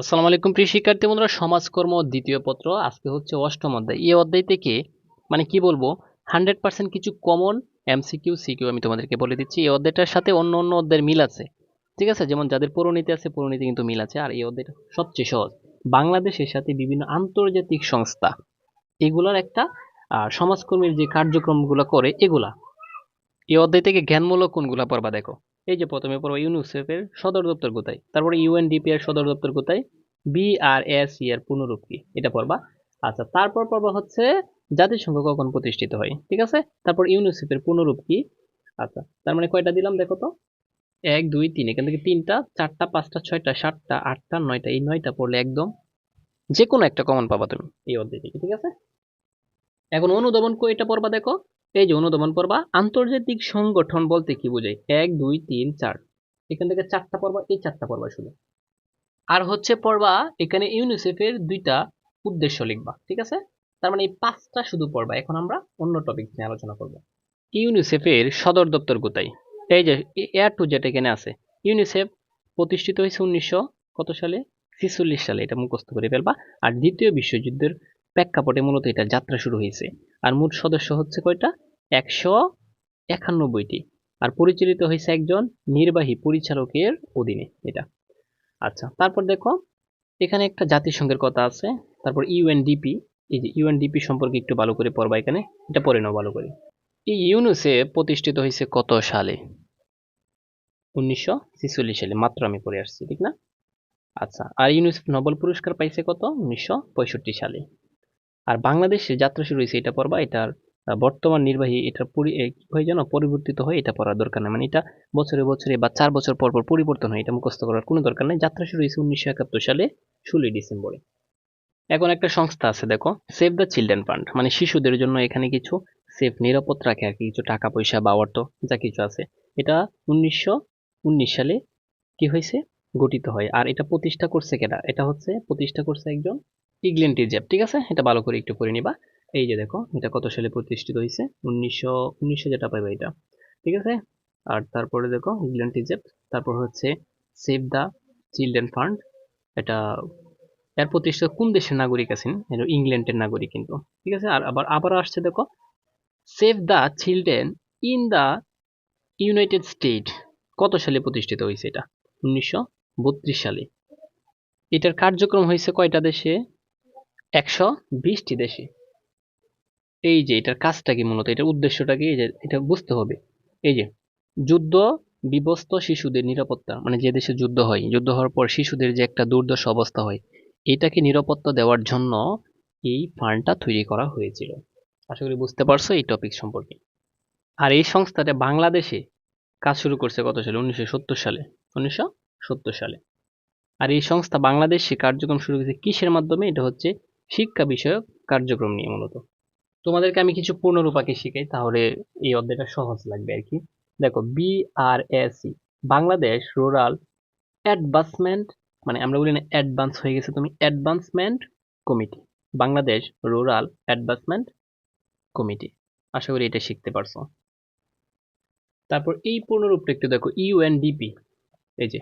আসসালামু আলাইকুম, প্রিয় শিক্ষার্থী বন্ধুরা। সমাজকর্ম দ্বিতীয় পত্র, আজকে হচ্ছে অষ্টম অধ্যায়। এই অধ্যায় থেকে মানে কি বলব, হান্ড্রেড পার্সেন্ট কিছু কমন এমসিকিউ, সিকিউ আমি তোমাদেরকে বলে দিচ্ছি। এই অধ্যায়টার সাথে অন্য অন্য অধ্যায়ের মিল আছে, ঠিক আছে? যেমন যাদের পরিণতি আছে পরিণতি কিন্তু মিল আছে। আর এই অধ্যায়টা সবচেয়ে সহজ, বাংলাদেশের সাথে বিভিন্ন আন্তর্জাতিক সংস্থা, এগুলার একটা সমাজকর্মীর যে কার্যক্রমগুলো করে, এগুলা। এই অধ্যায় থেকে জ্ঞানমূলক কোনগুলা পড়বা দেখো। এই যে প্রথমে পড়বা ইউনিসেফের সদর দপ্তর কোথায়? তারপরে ইউএনডিপি এর সদর দপ্তর কোথায়? বিআরএসি এর পুনরূপ কি? এটা পড়বা। আচ্ছা তারপর পড়বা হচ্ছে জাতিসংঘ কখন প্রতিষ্ঠিত হয়? ঠিক আছে? তারপর ইউনিসেফের পুনরূপ কি? আচ্ছা তার মানে কয়টা দিলাম দেখো তো? এক, দুই, তিন, এখান থেকে তিনটা, চারটা, পাঁচটা, ছয়টা, সাতটা, আটটা, নয়টা, এই নয়টা পড়লে একদম যে কোনো একটা কমন পাবা তুমি এই অধ্যায় থেকে ঠিক আছে? এখন অনুদমন কয়টা পড়বা দেখো? এই যে অনুদমন পড়বা আন্তর্জাতিক সংগঠন বলতে কি বোঝায়? এক, দুই, তিন, চার। এখান থেকে চারটা পড়বা এই চারটা পড়বা শুধু আর হচ্ছে পড়বা এখানে ইউনিসেফের দুইটা উদ্দেশ্য লিখবা, ঠিক আছে? তার মানে এই পাঁচটা শুধু পড়বা এখন আমরা অন্য টপিক নিয়ে আলোচনা করব। ইউনিসেফের সদর দপ্তর কোথায়? এই যে এয়ার টু যেটা এখানে আছে, ইউনিসেফ প্রতিষ্ঠিত হয়েছে উনিশশো কত সালে? ছিচল্লিশ সালে, এটা মুখস্থ করে ফেলবা। আর দ্বিতীয় বিশ্বযুদ্ধের প্রেক্ষাপটে মূলত এটা যাত্রা শুরু হয়েছে। আর মোট সদস্য হচ্ছে কয়টা? একশো একানব্বইটি আর পরিচালিত হয়েছে একজন নির্বাহী পরিচালকের অধীনে এটা। আচ্ছা তারপর দেখো, এখানে একটা জাতিসংঘের কথা আছে। তারপর ইউএনডিপি, এই যে ইউএনডিপি সম্পর্কে একটু ভালো করে পড়বা এখানে, এটা পড়ে নাও ভালো করে। এই ইউনুসে প্রতিষ্ঠিত হয়েছে কত সালে? উনিশশো সালে, মাত্র আমি পড়ে আসছি, ঠিক না? আচ্ছা আর ইউনিসেফ নোবেল পুরস্কার পাইছে কত? উনিশশো পঁয়ষট্টি সালে। আর বাংলাদেশে যাত্রা শুরু হয়েছে এটা পড়বা এটার বর্তমান নির্বাহী এটা হয় যেন পরিবর্তিত হয় এটা পড়ার দরকার নেই। মানে এটা বছরে বছরে বা চার বছর পর পর পরিবর্তন হয়, এটা মুখস্থ করার কোনো দরকার নেই। যাত্রা শুরু হয়েছে উনিশশো একাত্তর সালে, ষোলোই ডিসেম্বরে। এখন একটা সংস্থা আছে, দেখো সেভ দ্য চিলড্রেন ফান্ড মানে শিশুদের জন্য এখানে কিছু সেফ নিরাপদ রাখে আর কিছু টাকা, পয়সা বা অর্থ, যা কিছু আছে। এটা উনিশশো উনিশ সালে কি হয়েছে? গঠিত হয়। আর এটা প্রতিষ্ঠা করছে কেনা এটা হচ্ছে, প্রতিষ্ঠা করছে একজন ইংল্যান্ড টিজেপ ঠিক আছে? এটা ভালো করে একটু করে নিবা। এই যে দেখো, এটা কত সালে প্রতিষ্ঠিত হয়েছে? উনিশশো উনিশশো যেটা পাইবা এটা, ঠিক আছে? আর তারপরে দেখো ইংল্যান্ড টিজেপ তারপর হচ্ছে সেভ দ্য চিলড্রেন ফান্ড, এটা এর প্রতিষ্ঠা কোন দেশের নাগরিক আছেন? ইংল্যান্ডের নাগরিক কিন্তু, ঠিক আছে? আর আবার আবার আসছে দেখো, save the children in the United State, কত সালে প্রতিষ্ঠিত হয়েছে এটা? উনিশশো বত্রিশ সালে। এটার কার্যক্রম হয়েছে কয়টা দেশে? একশো বিশটি দেশে। এই যে এটার কাজটা কি মূলত? এটার উদ্দেশ্যটা কি? এটা বুঝতে হবে। এই যে যুদ্ধ বিবস্ত শিশুদের নিরাপত্তা মানে যে দেশে যুদ্ধ হয়, যুদ্ধ হওয়ার পর শিশুদের যে একটা দুর্দশা অবস্থা হয়, এটাকে নিরাপত্তা দেওয়ার জন্য এই ফান্ডটা তৈরি করা হয়েছিল। আশা করি বুঝতে পারছ এই টপিক সম্পর্কে। আর এই সংস্থাটা বাংলাদেশে কাজ শুরু করছে কত সালে? উনিশশো সত্তর সালে। উনিশশো সত্তর সালে। আর এই সংস্থা বাংলাদেশে কার্যক্রম শুরু করেছে কিসের মাধ্যমে? এটা হচ্ছে শিক্ষা বিষয়ক কার্যক্রম নিয়ে মূলত। তোমাদেরকে আমি কিছু পূর্ণরূপাকে শিখাই, তাহলে এই অধ্যায়টা সহজ লাগবে আর কি। দেখো বিআরএসি বাংলাদেশ রুরাল অ্যাডভান্সমেন্ট মানে আমরা বলি না অ্যাডভান্স হয়ে গেছে, তুমি advancement committee Bangladesh rural advancement committee আশা করি এটা শিখতে পারছ। তারপর এই পূর্ণরূপটা একটু দেখো ইউএনডিপি এই যে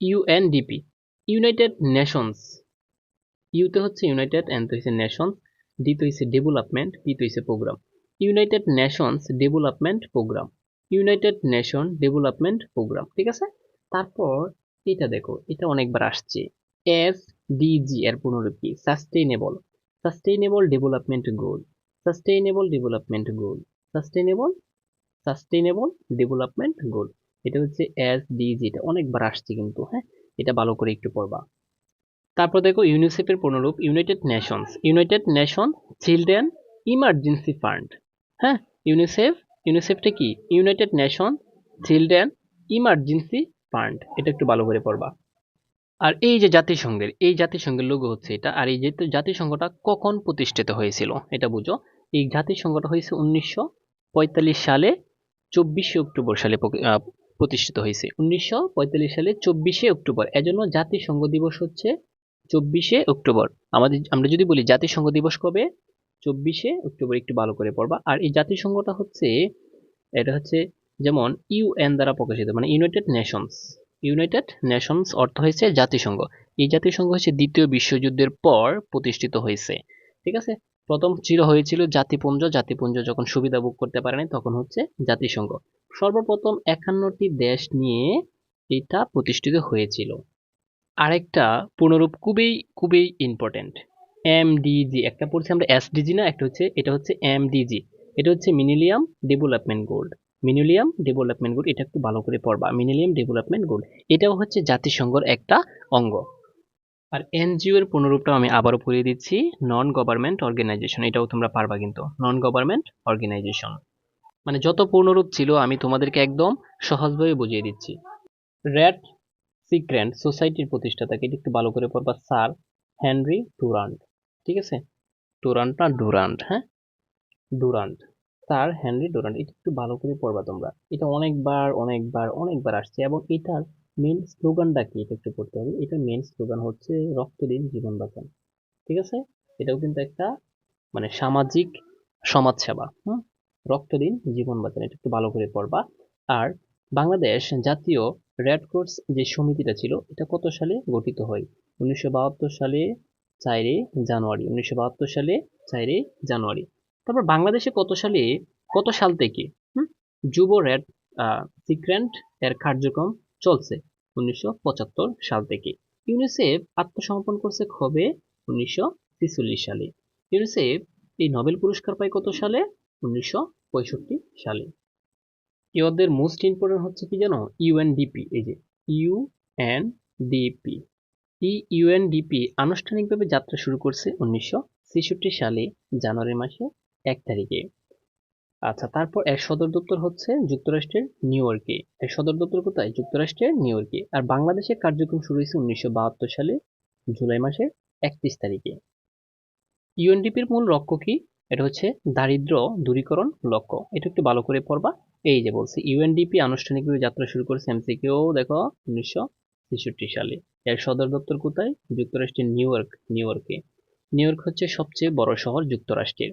ইউএনডিপি ইউনাইটেড নেশনস ইউতে হচ্ছে ইউনাইটেড এন তো হচ্ছে ডি তো হচ্ছে ডেভেলপমেন্ট পি তো হচ্ছে programme United Nations development programme United nation development programme ঠিক আছে? তারপর এটা দেখো, এটা অনেকবার আসছে। এস ডিজি এর পুনরূপ sustainable sustainable development goal sustainable development goal sustainable sustainable development goal এটা হচ্ছে এস ডিজি এটা অনেকবার আসছে কিন্তু হ্যাঁ? এটা ভালো করে একটু পড়বা। তারপর দেখো ইউনিসেফের পুনরূপ united nations united nation children emergency fund হ্যাঁ ইউনিসেফ ইউনিসেফটা কি? United nation children emergency fund এটা একটু ভালো করে পড়বা। আর এই যে জাতিসংঘের, এই জাতিসংঘের লোগো হচ্ছে এটা। আর এই যে জাতিসংঘটা কখন প্রতিষ্ঠিত হয়েছিল, এটা বুঝো। এই জাতিসংঘটা হয়েছে উনিশশো পঁয়তাল্লিশ সালে চব্বিশে অক্টোবর সালে প্রতিষ্ঠিত হয়েছে। উনিশশো পঁয়তাল্লিশ সালে চব্বিশে অক্টোবর। এজন্য জাতিসংঘ দিবস হচ্ছে চব্বিশে অক্টোবর। আমাদের, আমরা যদি বলি জাতিসংঘ দিবস কবে? চব্বিশে অক্টোবর একটু ভালো করে পড়বা। আর এই জাতিসংঘটা হচ্ছে, এটা হচ্ছে যেমন ইউএন দ্বারা প্রকাশিত মানে ইউনাইটেড নেশনস ইউনাইটেড নেশনস অর্থ হয়েছে জাতিসংঘ। এই জাতিসংঘ হচ্ছে দ্বিতীয় বিশ্বযুদ্ধের পর প্রতিষ্ঠিত হয়েছে। ঠিক আছে? প্রথম ছিল হয়েছিল জাতিপুঞ্জ। জাতিপুঞ্জ যখন সুবিধা ভোগ করতে পারেনি, তখন হচ্ছে জাতিসংঘ। সর্বপ্রথম একান্নটি দেশ নিয়ে এটা প্রতিষ্ঠিত হয়েছিল। আরেকটা পুনরূপ খুবই খুবই ইম্পর্টেন্ট এমডিজি একটা পড়ছি আমরা এসডিজি না, একটা হচ্ছে, এটা হচ্ছে এমডিজি এটা হচ্ছে millennium development gold millennium development goal এটা একটু ভালো করে পড়বা। মিনিলিয়াম ডেভেলপমেন্ট গোল এটাও হচ্ছে জাতিসংঘর একটা অঙ্গ। আর এনজিও এর পুনরূপটাও আমি আবারও পড়িয়ে দিচ্ছি। নন গভর্নমেন্ট অর্গানাইজেশন এটাও তোমরা পারবা কিন্তু। নন গভর্নমেন্ট অর্গানাইজেশন মানে যত পূর্ণরূপ ছিল, আমি তোমাদেরকে একদম সহজভাবে বুঝিয়ে দিচ্ছি। রেড সিক্রেন্ট সোসাইটির প্রতিষ্ঠাতাকে এটা একটু ভালো করে পড়বা, স্যার হেনরি ডুরান্ট ঠিক আছে? ডুরান্ট না ডুরান্ট হ্যাঁ? ডুরান্ট স্যার হেনরি ডোনাল্ড এটা একটু ভালো করে পড়বা তোমরা। এটা অনেকবার অনেকবার অনেকবার আসছে এবং এটার মেন স্লোগানটা কি? এটা একটু পড়তে হবে। এটার মেন স্লোগান হচ্ছে রক্ত দিন জীবন বাঁচান ঠিক আছে? এটাও কিন্তু একটা মানে সামাজিক সমাজসেবা, হুম? রক্ত দিন জীবন বাঁচান এটা একটু ভালো করে পড়বা। আর বাংলাদেশ জাতীয় রেড ক্রস যে সমিতিটা ছিল, এটা কত সালে গঠিত হয়? উনিশশো বাহাত্তর সালে চারে জানুয়ারি, উনিশশো বাহাত্তর সালে চারে জানুয়ারি। তারপর বাংলাদেশে কত সালে, কত সাল থেকে যুব রেড সিক্রেন্ট এর কার্যক্রম চলছে উনিশশো পঁচাত্তর সাল থেকে। ইউনিসেফ আত্মসমর্পণ করছে কবে? উনিশশো সালে। ইউনিসেফ এই নোবেল পুরস্কার পায় কত সালে? উনিশশো পঁয়ষট্টি সালে। এই মোস্ট ইম্পর্টেন্ট হচ্ছে কি জানো? ইউএনডিপি এই যে ইউএনডিপি এই ইউএনডিপি আনুষ্ঠানিকভাবে যাত্রা শুরু করছে উনিশশো ছেষট্টি সালে, জানুয়ারি মাসে এক তারিখে। আচ্ছা তারপর এর সদর দপ্তর হচ্ছে যুক্তরাষ্ট্রের নিউ ইয়র্কে। এর সদর দপ্তর কোথায়? যুক্তরাষ্ট্রের নিউ ইয়র্কে। আর বাংলাদেশের কার্যক্রম শুরু হয়েছে উনিশশো বাহাত্তর সালে, জুলাই মাসের একত্রিশ তারিখে। ইউএনডিপির মূল লক্ষ্য কি? এটা হচ্ছে দারিদ্র দূরীকরণ লক্ষ্য। এটা একটু ভালো করে পড়বা। এই যে বলছে ইউএনডিপি আনুষ্ঠানিকভাবে যাত্রা শুরু করেছে এমসিকিউ দেখো, উনিশশো সালে। এর সদর দপ্তর কোথায়? যুক্তরাষ্ট্রের নিউ ইয়র্ক, নিউ ইয়র্কে। নিউ ইয়র্ক হচ্ছে সবচেয়ে বড় শহর যুক্তরাষ্ট্রের।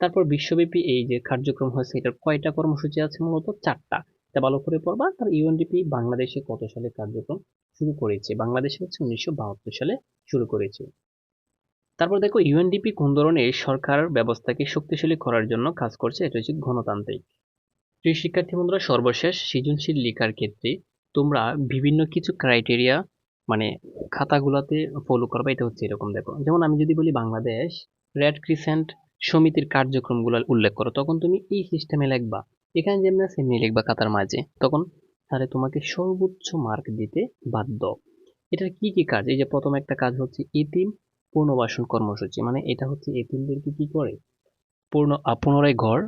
তারপর বিশ্বব্যাপী এই যে কার্যক্রম হয়েছে, এটার কয়টা কর্মসূচি আছে মূলত? চারটা। এটা ভালো করে পড়বা। তার ইউএনডিপি বাংলাদেশে কত সালে কার্যক্রম শুরু করেছে? বাংলাদেশে হচ্ছে উনিশশো বাহাত্তর সালে শুরু করেছে। তারপর দেখো ইউএনডিপি কোন ধরনের সরকার ব্যবস্থাকে শক্তিশালী করার জন্য কাজ করছে? এটা হচ্ছে গণতান্ত্রিক। প্রিয় শিক্ষার্থী বন্ধুরা, সর্বশেষ সৃজনশীল লেখার ক্ষেত্রে তোমরা বিভিন্ন কিছু ক্রাইটেরিয়া মানে খাতাগুলোতে ফলো করবা, এটা হচ্ছে এরকম, দেখো। যেমন আমি যদি বলি বাংলাদেশ রেড ক্রিসেন্ট সমিতির কার্যক্রমগুলো উল্লেখ করো, তখন তুমি এই সিস্টেমে লিখবা, এখানে যেমন সেমনি লিখবা খাতার মাঝে, তখন তাহলে তোমাকে সর্বোচ্চ মার্ক দিতে বাধ্য। এটার কি কি কাজ? এই যে প্রথম একটা কাজ হচ্ছে এতিম পুনর্বাসন কর্মসূচি মানে এটা হচ্ছে এতিমদেরকে কি করে? পূর্ণ পুনরায় ঘর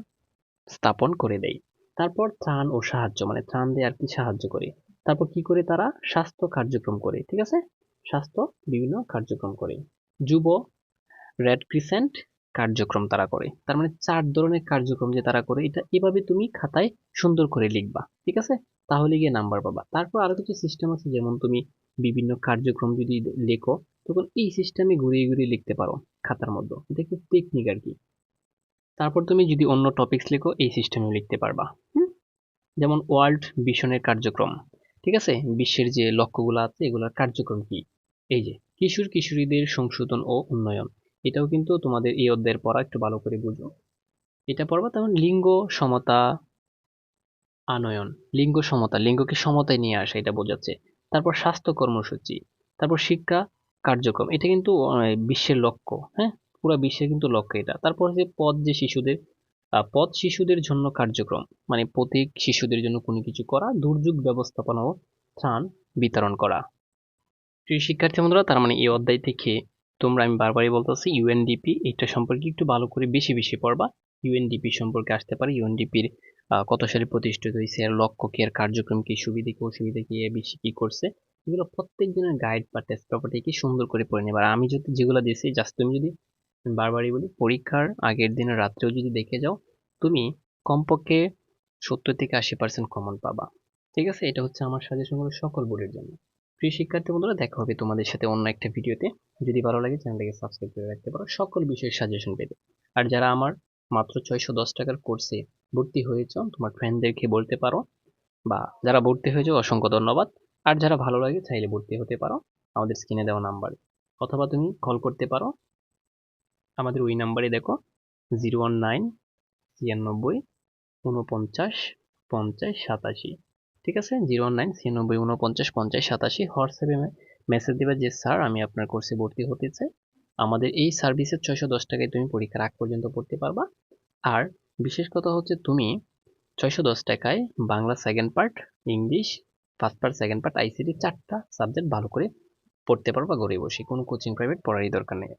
স্থাপন করে দেয়। তারপর ত্রাণ ও সাহায্য মানে ত্রাণ দেয় আর কি সাহায্য করে। তারপর কি করে তারা? স্বাস্থ্য কার্যক্রম করে, ঠিক আছে? স্বাস্থ্য বিভিন্ন কার্যক্রম করে। যুব রেড ক্রিসেন্ট কার্যক্রম তারা করে। তার মানে চার ধরনের কার্যক্রম যে তারা করে, এটা এভাবে তুমি খাতায় সুন্দর করে লিখবা, ঠিক আছে? তাহলে গিয়ে নাম্বার পাবা। তারপর আরও কিছু সিস্টেম আছে, যেমন তুমি বিভিন্ন কার্যক্রম যদি লেখো, তখন এই সিস্টেমে ঘুরিয়ে ঘুরিয়ে লিখতে পারো খাতার মধ্যে। এটা একটু টেকনিক আর কি। তারপর তুমি যদি অন্য টপিকস লেখো, এই সিস্টেমে লিখতে পারবা। যেমন ওয়ার্ল্ড ভিশনের কার্যক্রম। ঠিক আছে? বিশ্বের যে লক্ষ্যগুলো আছে, এগুলোর কার্যক্রম কি? এই যে, কিশোর কিশোরীদের সংশোধন ও উন্নয়ন। এটাও কিন্তু তোমাদের এই অধ্যায়ের পড়া, একটু ভালো করে বুঝো। এটা পড়বা তেমন লিঙ্গ সমতা আনয়ন। লিঙ্গ সমতা, লিঙ্গকে সমতায় নিয়ে আসা, এটা বোঝাচ্ছে। তারপর স্বাস্থ্য কর্মসূচি। তারপর শিক্ষা কার্যক্রম। এটা কিন্তু বিশ্বের লক্ষ্য হ্যাঁ? পুরো বিশ্বের কিন্তু লক্ষ্য এটা। তারপর হচ্ছে পদ যে শিশুদের পদ শিশুদের জন্য কার্যক্রম। মানে প্রত্যেক শিশুদের জন্য কোনো কিছু করা, দুর্যোগ ব্যবস্থাপনা ও ত্রাণ বিতরণ করা। প্রিয় শিক্ষার্থী বন্ধুরা, তার মানে এই অধ্যায় থেকে তোমরা আমি বারবারই বলতেছি ইউএনডিপি এটা সম্পর্কে একটু ভালো করে বেশি বেশি পড়বা। ইউএনডিপি সম্পর্কে আসতে পারে। ইউএনডিপির কত সালে প্রতিষ্ঠিত হয়েছে, এর লক্ষ্য কি, এর কার্যক্রম কি, সুবিধা কি, অসুবিধা কি, এ বেশি কি করছে, এগুলো প্রত্যেক দিনের গাইড বা টেস্ট পেপারটা কি সুন্দর করে পড়ে নেবার আমি যদি যেগুলো দিয়েছি জাস্ট তুমি যদি বারবারই বলি, পরীক্ষার আগের দিনের রাত্রেও যদি দেখে যাও, তুমি কমপক্ষে সত্তর থেকে আশি পার্সেন্ট কমন পাবা। ঠিক আছে? এটা হচ্ছে আমার সাজেশন হলো সকল বোর্ডের জন্য। প্রিয় শিক্ষার্থী বন্ধুরা, দেখা হবে তোমাদের সাথে অন্য একটা ভিডিওতে যদি ভালো লাগে চ্যানেলটাকে সাবস্ক্রাইব করে রাখতে পারো। সকল বিষয়ের সাজেশন পেতে। আর যারা আমার মাত্র ছয়শো দশ টাকার কোর্সে ভর্তি হয়েছ, তোমার ফ্রেন্ডদেরকে বলতে পারো, বা যারা ভর্তি হয়েছে, অসংখ্য ধন্যবাদ। আর যারা ভালো লাগে, চাইলে ভর্তি হতে পারো। আমাদের স্ক্রিনে দেওয়া নাম্বারে অথবা তুমি কল করতে পারো। আমাদের ওই নাম্বারে দেখো জিরো ওয়ান নাইন ছিয়ানব্বই উনপঞ্চাশ পঞ্চাশ, সাতাশি, ঠিক আছে? জিরো ওয়ান নাইন ছিয়ানব্বই উনপঞ্চাশ পঞ্চাশ, সাতাশি, হোয়াটসঅ্যাপে মেসেজ দেবে যে, স্যার, আমি আপনার কোর্সে ভর্তি হতে চাই। আমাদের এই সার্ভিসের ছয়শো দশ টাকায় তুমি পরীক্ষার আগ পর্যন্ত পড়তে পারবা। আর বিশেষ কথা হচ্ছে, তুমি ছয়শো দশ টাকায় Bangla second part English first part second part ICT চারটা সাবজেক্ট ভালো করে পড়তে পারবা ঘরে বসে। কোনো কোচিং প্রাইভেট পড়ারই দরকার নেই।